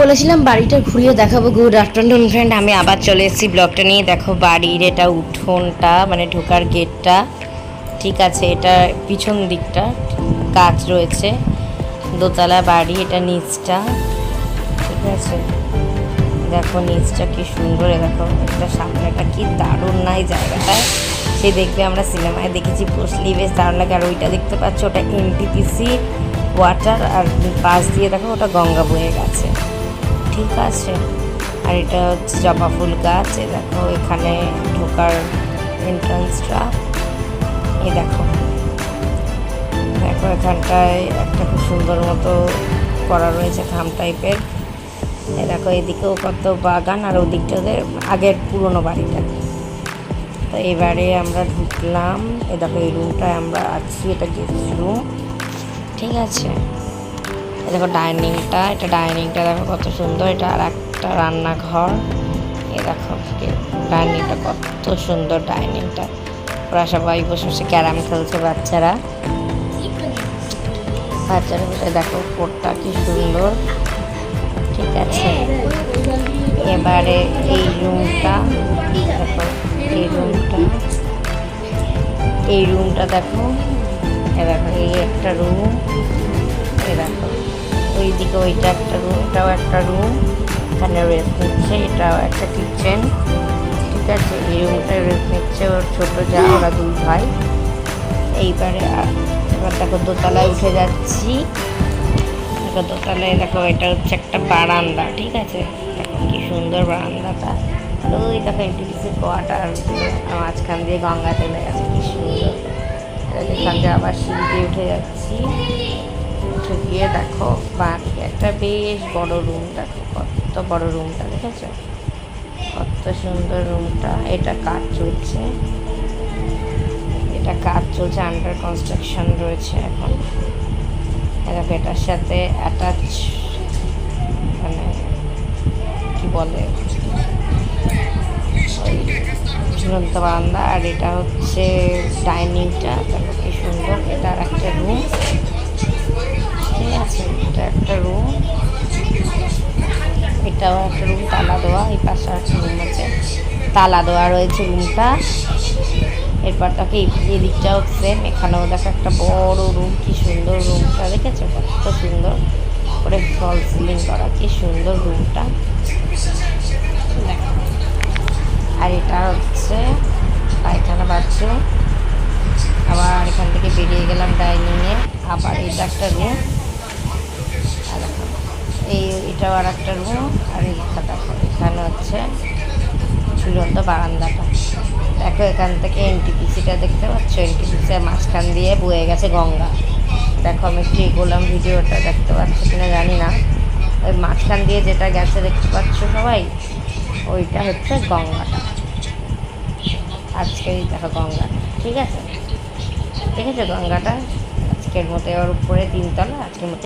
বলেছিলাম বাড়িটা ঘুরিয়ে দেখাবো, গুড আফটারনুন ফ্রেন্ড আমি আবার চলে এসেছি ব্লগটা নিয়ে। দেখো বাড়ির এটা উঠোনটা মানে ঢোকার গেটটা। ঠিক আছে, এটা পিছন দিকটা, কাজ রয়েছে। দোতলা বাড়ি, এটা নিচটা। ঠিক আছে। দেখো নিচটা কি সুন্দর দেখো, এটা সামনেটা কি দারুণ নাই জায়গাটায়। সে দেখবে আমরা সিনেমায় দেখেছি বসলি বেশ দারুণ লাগে। আর ওইটা দেখতে পাচ্ছ, ওটা এনটিপিসি ওয়াটার আর পাশ দিয়ে দেখো ওটা গঙ্গা বয়ে গেছে। ঠিক আছে। আর এটা হচ্ছে জবা ফুল গাছ, এ দেখো এখানে ঢোকার এন্ট্রান্সটা এই দেখো। দেখো এখানটায় একটা খুব সুন্দর মতো করা রয়েছে খাম টাইপের এ দেখো এদিকেও কত বাগান আর ওদিকটাতে আগের পুরনো বাড়িটা। তো এবারে আমরা ঢুকলাম। এ দেখো এই রুমটায় আমরা আছি, এটা গেস্ট রুম ঠিক আছে। এ দেখো ডাইনিংটা, এটা ডাইনিংটা দেখো কত সুন্দর, এটা আর একটা রান্নাঘর। এ দেখো ডাইনিংটা কত সুন্দর ডাইনিংটা। ওরা সবাই বসে বসে ক্যারাম খেলছে বাচ্চারা। বাচ্চারা বসে দেখো কোটটা কি সুন্দর। ঠিক আছে। এবারে এই রুমটা দেখো, এই রুমটা। এই রুমটা দেখো। এ দেখো, এই একটা রুম। এ দেখো। ওই দিকে ওইটা একটা রুম এটাও একটা রুম এখানে রেস্ট নিচ্ছে, এটাও একটা কিচেন ঠিক আছে, এই রুমটা রেস্ট নিচ্ছে ওর ছোটো যা ওরা দুই ভাই। এইবারে এবার দেখো দোতলায় উঠে যাচ্ছি। দেখো দোতলায়, দেখো এটা হচ্ছে একটা বারান্দা, ঠিক আছে? দেখো কি সুন্দর বারান্দাটা। ওই দেখো এনটিপিসি কোয়াটার মাঝখান দিয়ে গঙ্গা চলে গেছে, কি সুন্দর। এখান থেকে আবার সিঁড়ি উঠে যাচ্ছি। গিয়ে দেখো, বাকি একটা বেশ বড় রুম দেখো, কত বড় রুমটা দেখেছ? কত সুন্দর রুমটা এটা কাজ চলছে? এটা কাজ চলছে? আন্ডার কনস্ট্রাকশন রয়েছে এখন। দেখো এটার সাথে অ্যাটাচ মানে কি বলে? ঝুলন্ত বারান্দা। আর এটা হচ্ছে ডাইনিংটা কি সুন্দর। এটা আর একটা রুম এটা একটা রুম এটাও একটা রুম তালা দেওয়া, এই পাশে একটা রুম আছে। তালা দেওয়া রয়েছে রুমটা এরপর তাকে এদিকটাও সেম এখানেও দেখো একটা বড় রুম কি সুন্দর রুমটা দেখেছ? কত সুন্দর করে ফল সিলিং করা, কি সুন্দর রুমটা আর এটা হচ্ছে পায়খানা বাথরুম আবার এখান থেকে বেরিয়ে গেলাম ডাইনিংয়ে আবার এটা একটা রুম এই এটাও আর একটা রুম আর এইটা দেখো, এখানে হচ্ছে ঝুলন্ত বারান্দাটা। দেখো, এখান থেকে এনটিপিসিটা দেখতে পাচ্ছ? এনটিপিসির মাঝখান দিয়ে বয়ে গেছে গঙ্গা। দেখো, আমি একটু এগোলাম ভিডিওটা দেখতে পাচ্ছ কিনা জানি না। ওই মাঝখান দিয়ে যেটা গেছে দেখতে পাচ্ছ সবাই? ওইটা হচ্ছে গঙ্গাটা। আজকেই দেখো গঙ্গা, ঠিক আছে? ঠিক আছে গঙ্গাটা? আজকের মতো এবার উপরে তিনতলা, আজকের মতো